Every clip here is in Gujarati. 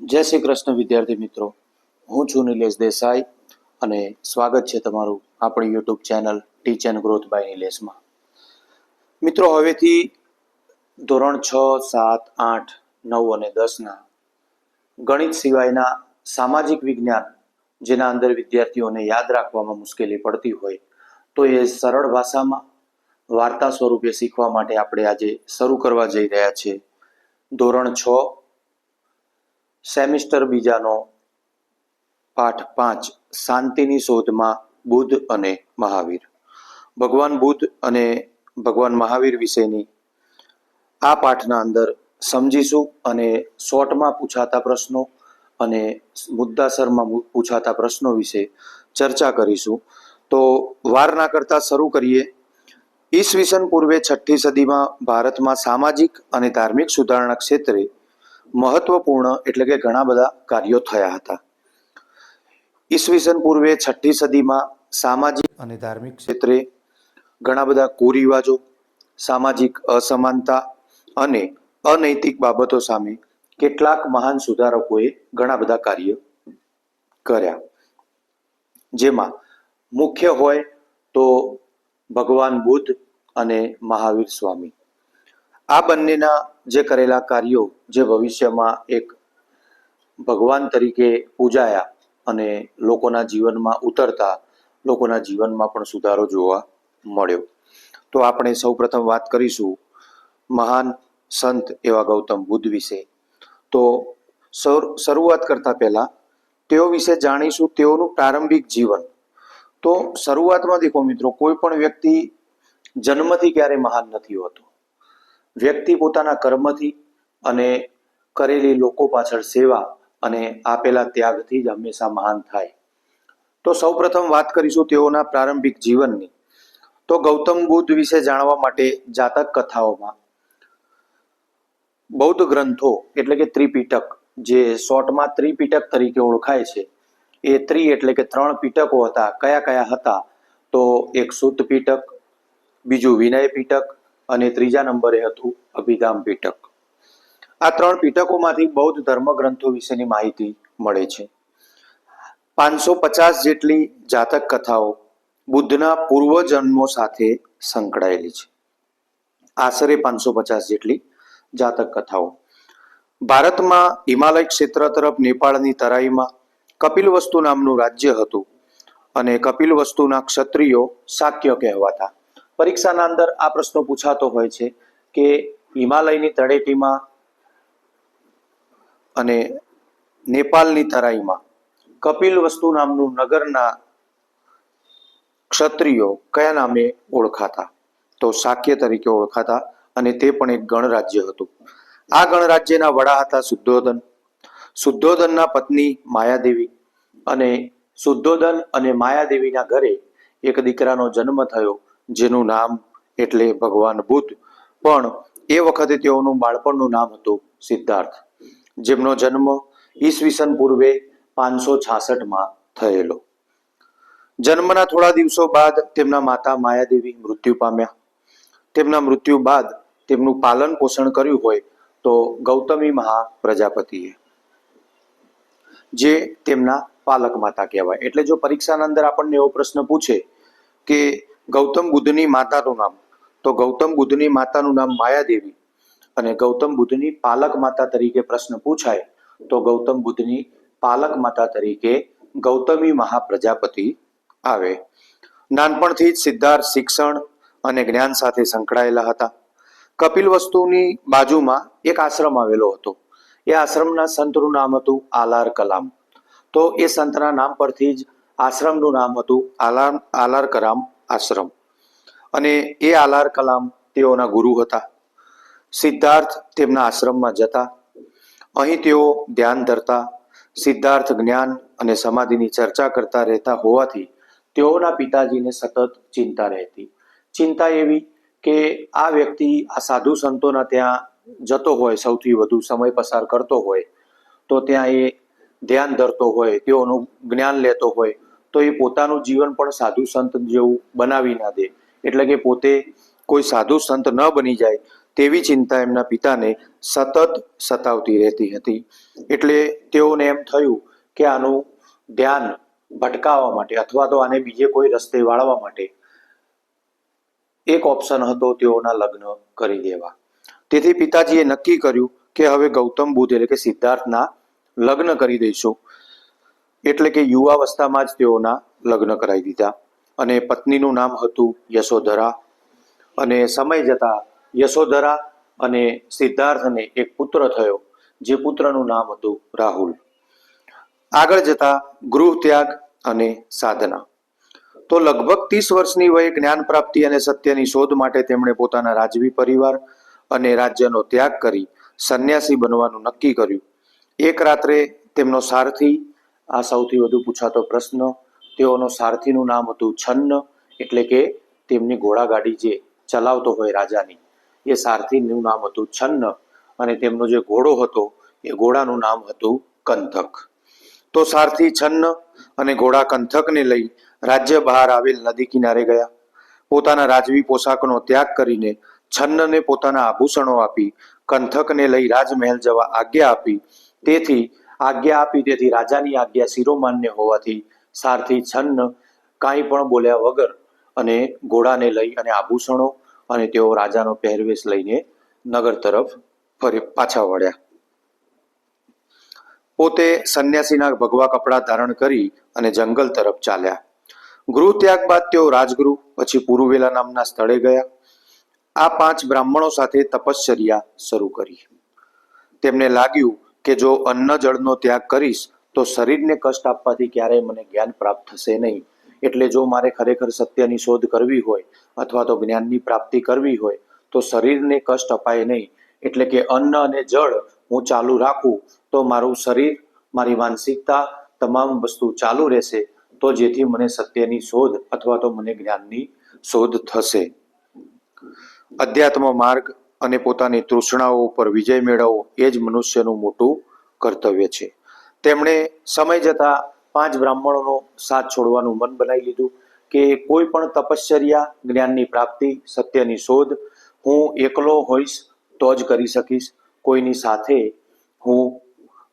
જય શ્રી કૃષ્ણ વિદ્યાર્થી મિત્રો. હું છું નિલેશ દેસાઈ અને સ્વાગત છે તમારું આપણી YouTube channel teach and growth by નિલેશમાં. મિત્રો, હવેથી ધોરણ છ, સાત, આઠ, નવ અને દસના ગણિત સિવાયના સામાજિક વિજ્ઞાન જેના અંદર વિદ્યાર્થીઓને યાદ રાખવામાં મુશ્કેલી પડતી હોય તો એ સરળ ભાષામાં વાર્તા સ્વરૂપે શીખવા માટે આપણે આજે શરૂ કરવા જઈ રહ્યા છીએ. ધોરણ છ સેમિસ્ટર બીજાનો પાઠ પાંચ, શાંતિની શોધમાં બુદ્ધ અને મહાવીર. ભગવાન બુદ્ધ અને ભગવાન મહાવીર વિશેની આ પાઠના અંદર સમજીશું અને શોર્ટમાં પૂછાતા પ્રશ્નો અને મુદ્દાસરમાં પૂછાતા પ્રશ્નો વિશે ચર્ચા કરીશું. તો વાર ના કરતા શરૂ કરીએ. ઈસવીસન પૂર્વે છઠ્ઠી સદીમાં ભારતમાં સામાજિક અને ધાર્મિક સુધારણા ક્ષેત્રે મહત્વપૂર્ણ એટલે કે ઘણા બધા કાર્યો થયા હતા. ઈસવીસન પૂર્વે છઠ્ઠી સદીમાં સામાજિક અને ધાર્મિક ક્ષેત્રે ઘણા બધા કુરિવાજો, સામાજિક અસમાનતા અને અનૈતિક બાબતો સામે કેટલાક મહાન સુધારકોએ ઘણા બધા કાર્ય કર્યા. જેમાં મુખ્ય હોય તો ભગવાન બુદ્ધ અને મહાવીર સ્વામી. આ બંનેના જે કરેલા કાર્યો જે ભવિષ્યમાં એક ભગવાન તરીકે પૂજાયા અને લોકોના જીવનમાં ઉતરતા, લોકોના જીવનમાં પણ સુધારો જોવા મળ્યો. તો આપણે સૌપ્રથમ વાત કરીશું મહાન સંત એવા ગૌતમ બુદ્ધ વિશે. તો શર- શરૂઆત કરતા પહેલા તેઓ વિશે જાણીશું તેઓનું પ્રારંભિક જીવન. તો શરૂઆતમાં દેખો મિત્રો, કોઈ પણ વ્યક્તિ જન્મથી ક્યારે મહાન નથી હોતો. વ્યક્તિ પોતાના કર્મથી અને કરેલી લોકો પાછળ સેવા અને આપેલા ત્યાગથી જ હંમેશા મહાન થાય. તો સૌપ્રથમ વાત કરીશું તેઓના પ્રારંભિક જીવનની. તો ગૌતમ બુદ્ધ વિશે જાણવા માટે જાતક કથાઓમાં બૌદ્ધ ગ્રંથો એટલે કે ત્રિપીટક, જે શોર્ટમાં ત્રિપીટક તરીકે ઓળખાય છે, એ ત્રિ એટલે કે ત્રણ પીટકો હતા. કયા કયા હતા? તો એક સુત પીટક, બીજું વિનય પીટક અને ત્રીજા નંબરે હતું અભિધામ પીટક આ ત્રણ પીટકોમાંથી બૌદ્ધ ધર્મગ્રંથો વિશેની માહિતી મળે છે. પાંચસો પચાસ જેટલી જાતક કથાઓ બુદ્ધના પૂર્વજન્મો સાથે સંકળાયેલી છે. આશરે પાંચસો પચાસ જેટલી જાતક કથાઓ. ભારતમાં હિમાલય ક્ષેત્ર તરફ નેપાળની તરાઈમાં કપિલવસ્તુ નામનું રાજ્ય હતું અને કપિલવસ્તુના ક્ષત્રિયો શાક્ય કહેવાતા. પરીક્ષાના અંદર આ પ્રશ્નો પૂછાતો હોય છે કે હિમાલયની તળેટીમાં અને નેપાળની તરાઈમાં કપિલવસ્તુ નામનું નગરના ક્ષત્રિયો કયા નામે ઓળખાતા? તો શાક્ય તરીકે ઓળખાતા અને તે પણ એક ગણરાજ્ય હતું. આ ગણરાજ્યના વડા હતા શુદ્ધોધન શુદ્ધોધનના પત્ની માયાદેવી અને શુદ્ધોધન અને માયાદેવીના ઘરે એક દીકરાનો જન્મ થયો જેનું નામ એટલે ભગવાન બુદ્ધ. પણ એ વખતે તેઓનું બાળપણનું નામ હતું સિદ્ધાર્થ, જેમનો જન્મ ઈસવીસન પૂર્વે પાંચસો છાસઠમાં થયેલો. જન્મના થોડા દિવસો બાદ તેમના માતા માયાદેવી મૃત્યુ પામ્યા. તેમના મૃત્યુ બાદ તેમનું પાલન પોષણ કર્યું હોય તો ગૌતમી મહા પ્રજાપતિએ જે તેમના પાલક માતા કહેવાય. એટલે જો પરીક્ષાના અંદર આપણને એવો પ્રશ્ન પૂછે કે ગૌતમ બુદ્ધની માતાનું નામ. તો ગૌતમ બુદ્ધની માતાનું નામ માયાદેવી અને ગૌતમ બુદ્ધની પાલક માતા તરીકે પ્રશ્ન પૂછાય તો ગૌતમ બુદ્ધની પાલક માતા તરીકે ગૌતમી મહાપ્રજાપતિ આવે. નાનપણથી જ સિદ્ધાર્થ શિક્ષણ અને જ્ઞાન સાથે સંકળાયેલા હતા. કપિલ વસ્તુની બાજુમાં એક આશ્રમ આવેલો હતો. એ આશ્રમના સંતનું નામ હતું આલાર કલામ. તો એ સંતના નામ પરથી જ આશ્રમનું નામ હતું આલાર આલાર કલામ આશ્રમ. અને એ આલાર કલામ તેઓના ગુરુ હતા. સિદ્ધાર્થ તેમના આશ્રમમાં જતા. અહીં તેઓ ધ્યાન ધરતા. સિદ્ધાર્થ જ્ઞાન અને સમાધિની ચર્ચા કરતા રહેતા હોવાથી તેઓના પિતાજીને સતત ચિંતા રહેતી. ચિંતા એવી કે આ વ્યક્તિ આ સાધુ સંતોના ત્યાં જતો હોય, સૌથી વધુ સમય પસાર કરતો હોય, તો ત્યાં એ ધ્યાન ધરતો હોય, તેઓનું જ્ઞાન લેતો હોય તો એ પોતાનું જીવન પણ સાધુ સંત જેવું બનાવી ના દે. એટલે કે પોતે કોઈ સાધુ સંત ન બની જાય તેવી ચિંતા એમના પિતાને સતત સતાવતી રહેતી હતી. એટલે તેઓને એમ થયું કે આનું ધ્યાન ભટકાવવા માટે અથવા તો આને બીજે કોઈ રસ્તે વાળવા માટે એક ઓપ્શન હતો તેઓના લગ્ન કરી દેવા. તેથી પિતાજીએ નક્કી કર્યું કે હવે ગૌતમ બુદ્ધ એટલે કે સિદ્ધાર્થના લગ્ન કરી દઈશું. એટલે કે યુવાવસ્થામાં જ તેઓના લગ્ન કરાવી દીધા. અને પત્નીનું નામ હતું યશોધરા. અને સમય જતા યશોધરા અને સિદ્ધાર્થને એક પુત્ર થયો, જે પુત્રનું નામ હતું રાહુલ. આગળ જતા ગૃહ ત્યાગ અને સાધના. તો લગભગ ત્રીસ વર્ષની વયે જ્ઞાન પ્રાપ્તિ અને સત્યની શોધ માટે તેમણે પોતાના રાજવી પરિવાર અને રાજ્યનો ત્યાગ કરી, સંન્યાસી બનવાનું નક્કી કર્યું. એક રાત્રે તેમનો સારથી આ સૌથી વધુ પૂછાતો પ્રશ્ન, તેઓનો સારથીનું નામ હતું છન્ન, એટલે કે તેમની ઘોડાગાડી જે ચલાવતો હોય રાજાની, એ સારથીનું નામ હતું છન્ન, અને તેમનો જે ઘોડો હતો, એ ઘોડાનું નામ હતું કંથક. તો સારથી છન્ન અને ઘોડા કંથકને લઈ રાજ્ય બહાર આવેલ નદી કિનારે ગયા. પોતાના રાજવી પોશાકનો ત્યાગ કરીને છન્નને પોતાના આભૂષણો આપી, કંથકને લઈ રાજમહેલ જવા આજ્ઞા આપી. તેથી આજ્ઞા આપી તેથી રાજાની આજ્ઞા શિરોમાન્ય હોવાથી સારથી છન્ન કાંઈ પણ બોલ્યા વગર અને ઘોડાને લઈ અને આભૂષણો અને તેઓ રાજાનો પહેરવેશ લઈને નગર તરફ ફરી પાછા વળ્યા. પોતે સંન્યાસીના ભગવા કપડાં ધારણ કરી અને જંગલ તરફ ચાલ્યા. ગૃહ ત્યાગ બાદ તેઓ રાજગુરુ પછી પુરુવેલા નામના સ્થળે ગયા. આ પાંચ બ્રાહ્મણો સાથે તપશ્ચર્યા શરૂ કરી. તેમને લાગ્યું કે જો અન્ન જળનો ત્યાગ કરીશ, તો શરીરને કષ્ટ આપવાથી ક્યારેય મને જ્ઞાન પ્રાપ્ત થશે નહીં. એટલે જો મારે ખરેખર સત્યની શોધ કરવી હોય, અથવા તો જ્ઞાનની પ્રાપ્તિ કરવી હોય, તો શરીરને કષ્ટ અપાય નહીં. એટલે કે અન્ન અને જળ હું ચાલુ રાખું, તો મારું શરીર, મારી માનસિકતા તમામ વસ્તુ ચાલુ રહેશે, તો જેથી મને સત્યની શોધ અથવા તો મને જ્ઞાનની શોધ થશે. અધ્યાત્મ માર્ગ અને પોતાની તૃષ્ણાઓ ઉપર વિજય મેળવવો એ જ મનુષ્યનું મોટું કર્તવ્ય છે. તેમણે સમય જતા પાંચ બ્રાહ્મણોનો સાથ છોડવાનું મન બનાવી લીધું કે કોઈ પણ તપશ્ચર્યા, જ્ઞાનની પ્રાપ્તિ, સત્યની શોધ, હું એકલો હોઈશ તો જ કરી શકીશ, કોઈની સાથે હું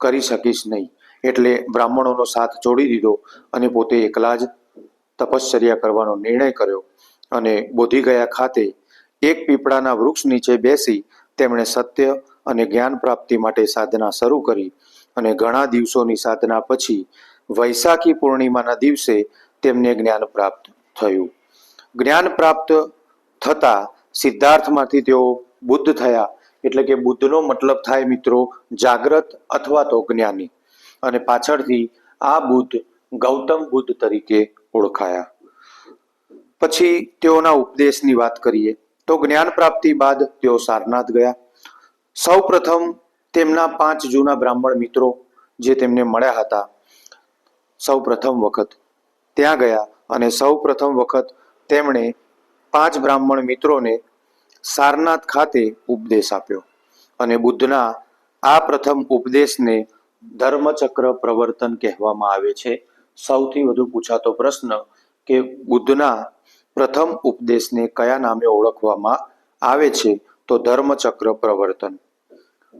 કરી શકીશ નહીં. એટલે બ્રાહ્મણોનો સાથ છોડી દીધો અને પોતે એકલા જ તપશ્ચર્યા કરવાનો નિર્ણય કર્યો અને બોધિગયા ખાતે એક પીપળાના વૃક્ષ નીચે બેસી તેમણે સત્ય અને જ્ઞાન પ્રાપ્તિ માટે સાધના શરૂ કરી અને ઘણા દિવસોની સાધના પછી વૈશાખી પૂર્ણિમાના દિવસે તેમને જ્ઞાન પ્રાપ્ત થયું. જ્ઞાન પ્રાપ્ત થતા સિદ્ધાર્થમાંથી તેઓ બુદ્ધ થયા. એટલે કે બુદ્ધનો મતલબ થાય મિત્રો જાગ્રત અથવા તો જ્ઞાની. અને પાછળથી આ બુદ્ધ ગૌતમ બુદ્ધ તરીકે ઓળખાયા. પછી તેઓના ઉપદેશની વાત કરીએ. તો જ્ઞાન પ્રાપ્તિ બાદ તેઓ સારનાથ ગયા. સૌ પ્રથમ તેમના પાંચ જૂના બ્રાહ્મણ મિત્રો જે તેમને મળ્યા હતા, સૌ પ્રથમ વખત ત્યાં ગયા અને સૌ પ્રથમ વખત તેમણે પાંચ બ્રાહ્મણ મિત્રોને સારનાથ ખાતે ઉપદેશ આપ્યો અને બુદ્ધના આ પ્રથમ ઉપદેશને ધર્મચક્ર પ્રવર્તન કહેવામાં આવે છે. સૌથી વધુ પૂછાતો પ્રશ્ન કે બુદ્ધના પ્રથમ ઉપદેશને કયા નામે ઓળખવામાં આવે છે? તો ધર્મચક્ર પ્રવર્તન.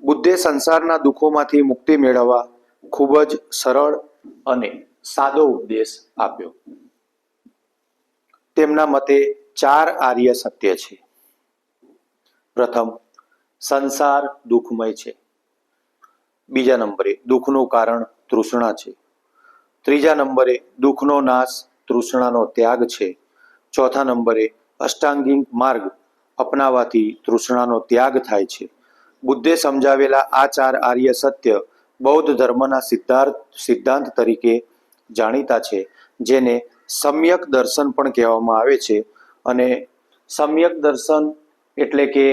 બુદ્ધે સંસારના દુઃખોમાંથી મુક્તિ મેળવવા ખૂબ જ સરળ અને સાદો ઉપદેશ આપ્યો. તેમના મતે ચાર આર્ય સત્ય છે. પ્રથમ, સંસાર દુઃખમય છે. બીજા નંબરે, દુઃખનું કારણ તૃષ્ણા છે. ત્રીજા નંબરે, દુઃખનો નાશ તૃષ્ણાનો ત્યાગ છે. ચોથા નંબરે અષ્ટાંગિક માર્ગ અપનાવાથી તૃષ્ણાનો ત્યાગ થાય છે. બુદ્ધે સમજાવેલા આ ચાર આર્ય સત્ય બૌદ્ધ ધર્મના સિદ્ધાર્થ, સિદ્ધાંત તરીકે જાણીતા છે, જેને સમ્યક દર્શન પણ કહેવામાં આવે છે અને સમ્યક દર્શન એટલે કે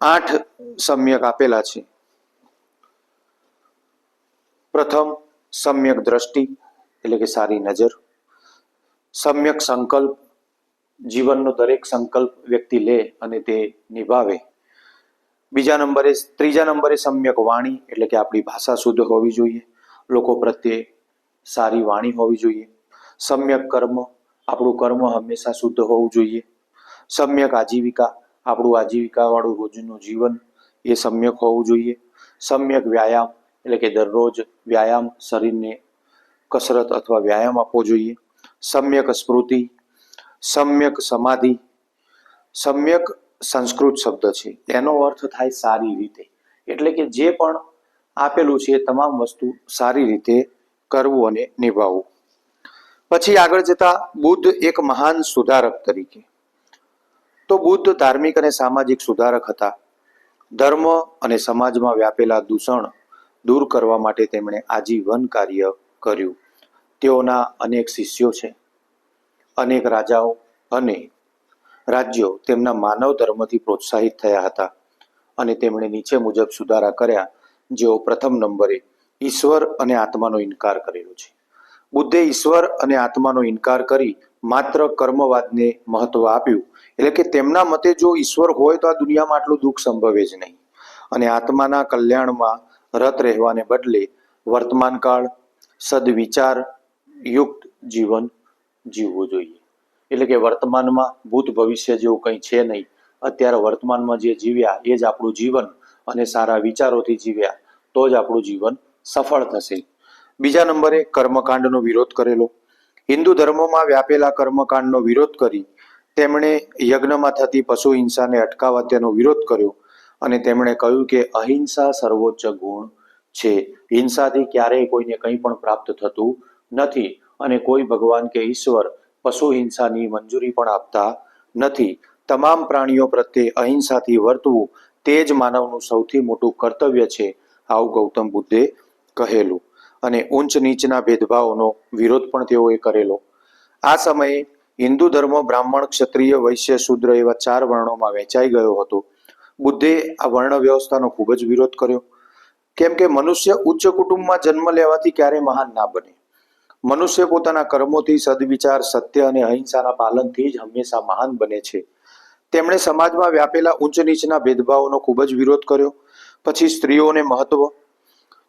આઠ સમ્યક આપેલા છે. પ્રથમ સમ્યક દ્રષ્ટિ એટલે કે સારી નજર સમ્યક સંકલ્પ, જીવનનો દરેક સંકલ્પ વ્યક્તિ લે અને તે નિભાવે. બીજા નંબરે, ત્રીજા નંબરે સમ્યક વાણી, એટલે કે આપણી ભાષા શુદ્ધ હોવી જોઈએ, લોકો પ્રત્યે સારી વાણી હોવી જોઈએ. સમ્યક કર્મ, આપણું કર્મ હંમેશા શુદ્ધ હોવું જોઈએ. સમ્યક આજીવિકા, આપણું આજીવિકાવાળું રોજનું જીવન એ સમ્યક હોવું જોઈએ. સમ્યક વ્યાયામ, એટલે કે દરરોજ વ્યાયામ શરીરને કસરત અથવા વ્યાયામ આપવો જોઈએ. સમ્યક સ્મૃતિ, સમ્યક સમાધિ, સમ્યક સંસ્કૃત શબ્દ છે. એનો અર્થ થાય સારી રીતે. એટલે કે જે પણ આપેલું છે એ તમામ વસ્તુ સારી રીતે કરવું અને નિભાવવું. પછી આગળ જતા બુદ્ધ એક મહાન સુધારક તરીકે. તો બુદ્ધ ધાર્મિક અને સામાજિક સુધારક હતા. ધર્મ અને સમાજમાં વ્યાપેલા દૂષણ દૂર કરવા માટે તેમણે આજીવન કાર્ય કર્યું. તેઓના અનેક શિષ્યો છે. અનેક રાજાઓ અને રાજ્યો તેમના માનવ ધર્મથી પ્રોત્સાહિત થયા હતા અને તેમણે નીચે મુજબ સુધારા કર્યા, જેઓ પ્રથમ નંબરે ઈશ્વર અને આત્માનો ઇનકાર કરેલો છે. બુદ્ધે ઈશ્વર અને આત્માનો ઇનકાર કરી માત્ર કર્મવાદને મહત્વ આપ્યું, એટલે કે તેમના મતે જો ઈશ્વર હોય તો આ દુનિયામાં આટલું દુઃખ સંભવે જ નહીં. અને આત્માના કલ્યાણમાં રત રહેવાને બદલે વર્તમાનકાળ, સદવિચાર યુક્ત જીવન જીવવું જોઈએ. એટલે કે વર્તમાનમાં ભૂત ભવિષ્ય જેવું કંઈ છે નહીં. અત્યારે વર્તમાનમાં જે જીવ્યા એ જ આપણું જીવન અને સારા વિચારોથી જીવ્યા તો જ આપણું જીવન સફળ થશે. બીજા નંબરે કર્મકાંડનો વિરોધ કરેલો. હિન્દુ ધર્મમાં વ્યાપેલા કર્મકાંડનો વિરોધ કરી તેમણે યજ્ઞમાં થતી પશુ હિંસાને અટકાવવા તેનો વિરોધ કર્યો અને તેમણે કહ્યું કે અહિંસા સર્વોચ્ચ ગુણ છે. હિંસાથી ક્યારેય કોઈને કંઈ પણ પ્રાપ્ત થતું નથી અને કોઈ ભગવાન કે ઈશ્વર પશુ હિંસાની મંજૂરી પણ આપતા નથી. તમામ પ્રાણીઓ પ્રત્યે અહિંસાથી વર્તવું તે જ માનવનું સૌથી મોટું કર્તવ્ય છે, આવું ગૌતમ બુદ્ધે કહેલું. અને ઊંચ નીચના ભેદભાવનો વિરોધ પણ તેઓએ કરેલો. આ સમયે હિન્દુ ધર્મ બ્રાહ્મણ ક્ષત્રિય વૈશ્ય શૂદ્ર એવા ચાર વર્ણોમાં વહેંચાઈ ગયો હતો. બુદ્ધે આ વર્ણ વ્યવસ્થાનો ખૂબ જ વિરોધ કર્યો. કેમ કે મનુષ્ય ઉચ્ચ કુટુંબમાં જન્મ લેવાથી ક્યારેય મહાન ના બને. મનુષ્ય પોતાના કર્મોથી સદવિચાર, સત્ય અને અહિંસાના પાલનથી જ હંમેશા મહાન બને છે. તેમણે સમાજમાં વ્યાપેલા ઊંચ નીચના ભેદભાવોનો ખૂબ જ વિરોધ કર્યો. પછી સ્ત્રીઓને મહત્વ,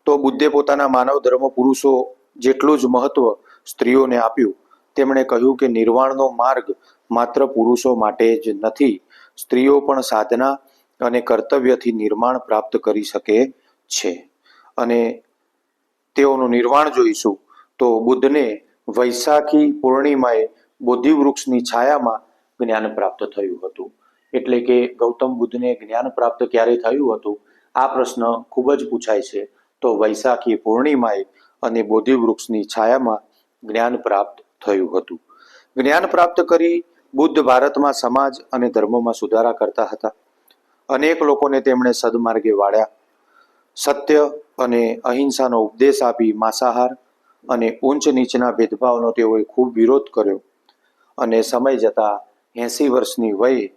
તો બુદ્ધે પોતાના માનવ ધર્મ પુરુષો જેટલું જ મહત્વ સ્ત્રીઓને આપ્યું. તેમણે કહ્યું કે નિર્વાણનો માર્ગ માત્ર પુરુષો માટે જ નથી, સ્ત્રીઓ પણ સાધના અને કર્તવ્યથી નિર્માણ પ્રાપ્ત કરી શકે છે. અને તેઓનું નિર્વાણ જોઈશું. તો બુદ્ધને વૈશાખી પૂર્ણિમાએ બોધિવૃક્ષની છાયામાં જ્ઞાન પ્રાપ્ત થયું હતું. એટલે કે ગૌતમ બુદ્ધને જ્ઞાન પ્રાપ્ત ક્યારે થયું હતું? આ પ્રશ્ન ખૂબ જ પૂછાય છે. તો વૈશાખી પૂર્ણિમાએ અને બોધિવૃક્ષની છાયામાં જ્ઞાન પ્રાપ્ત થયું હતું. જ્ઞાન પ્રાપ્ત કરી બુદ્ધ ભારતમાં સમાજ અને ધર્મમાં સુધારા કરતા હતા. અનેક લોકોને તેમણે સદમાર્ગે વાળ્યા. સત્ય અને અહિંસાનો ઉપદેશ આપી માંસાહાર અને ઊંચ નીચના ભેદભાવનો તેઓએ ખૂબ વિરોધ કર્યો. અને સમય જતાં એંસી વર્ષની વયે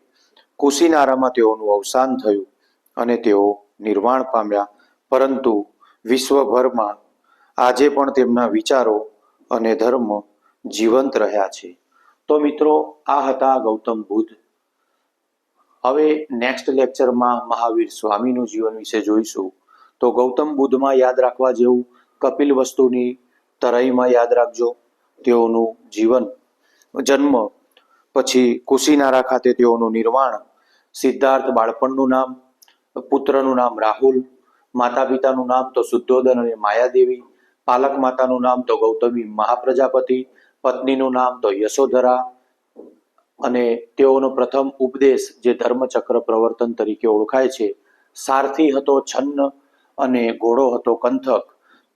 કુશીનારામાં તેઓનું અવસાન થયું અને તેઓ નિર્વાણ પામ્યા. પરંતુ વિશ્વભરમાં આજે પણ તેમના વિચારો અને ધર્મ જીવંત રહ્યા છે. તો મિત્રો, આ હતા ગૌતમ બુદ્ધ. હવે નેક્સ્ટ લેક્ચરમાં મહાવીર સ્વામીનું જીવન વિશે જોઈશું. તો ગૌતમ બુદ્ધમાં યાદ રાખવા જેવું કપિલ વસ્તુની તરાઈમાં યાદ રાખજો. તેઓનું જીવન, જન્મ, પછી કુશીનારા ખાતે તેઓનું નિર્વાણ, સિદ્ધાર્થ બાળપણનું નામ, પુત્રનું નામ રાહુલ માતા પિતાનું નામ તો શુદ્ધોદન અને માયાદેવી, પાલક માતાનું નામ તો ગૌતમી મહાપ્રજાપતિ, પત્નીનું નામ તો યશોધરા અને તેઓનો પ્રથમ ઉપદેશ જે ધર્મચક્ર પ્રવર્તન તરીકે ઓળખાય છે, સારથી હતો છન્ન અને ઘોડો હતો કંથક.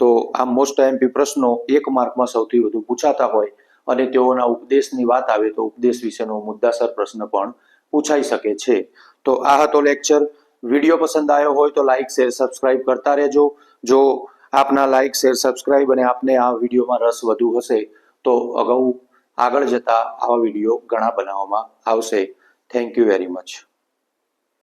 તો આ મોસ્ટ એમપી પ્રશ્નો એક માર્કમાં સૌથી વધુ પૂછાતા હોય અને તેઓના ઉપદેશની વાત આવે તો ઉપદેશ વિશેનો મુદ્દાસર પ્રશ્ન પણ પૂછાઈ શકે છે. તો આ હતો લેક્ચર વીડિયો પસંદ આવ્યો હોય તો લાઈક શેર સબસ્ક્રાઇબ કરતા રહેજો. જો આપના લાઈક શેર સબસ્ક્રાઇબ અને આપને આ વિડીયોમાં રસ વધુ હશે તો અગાઉ આગળ જતા આવા વીડિયો ઘણા બનાવવામાં આવશે. Thank you very much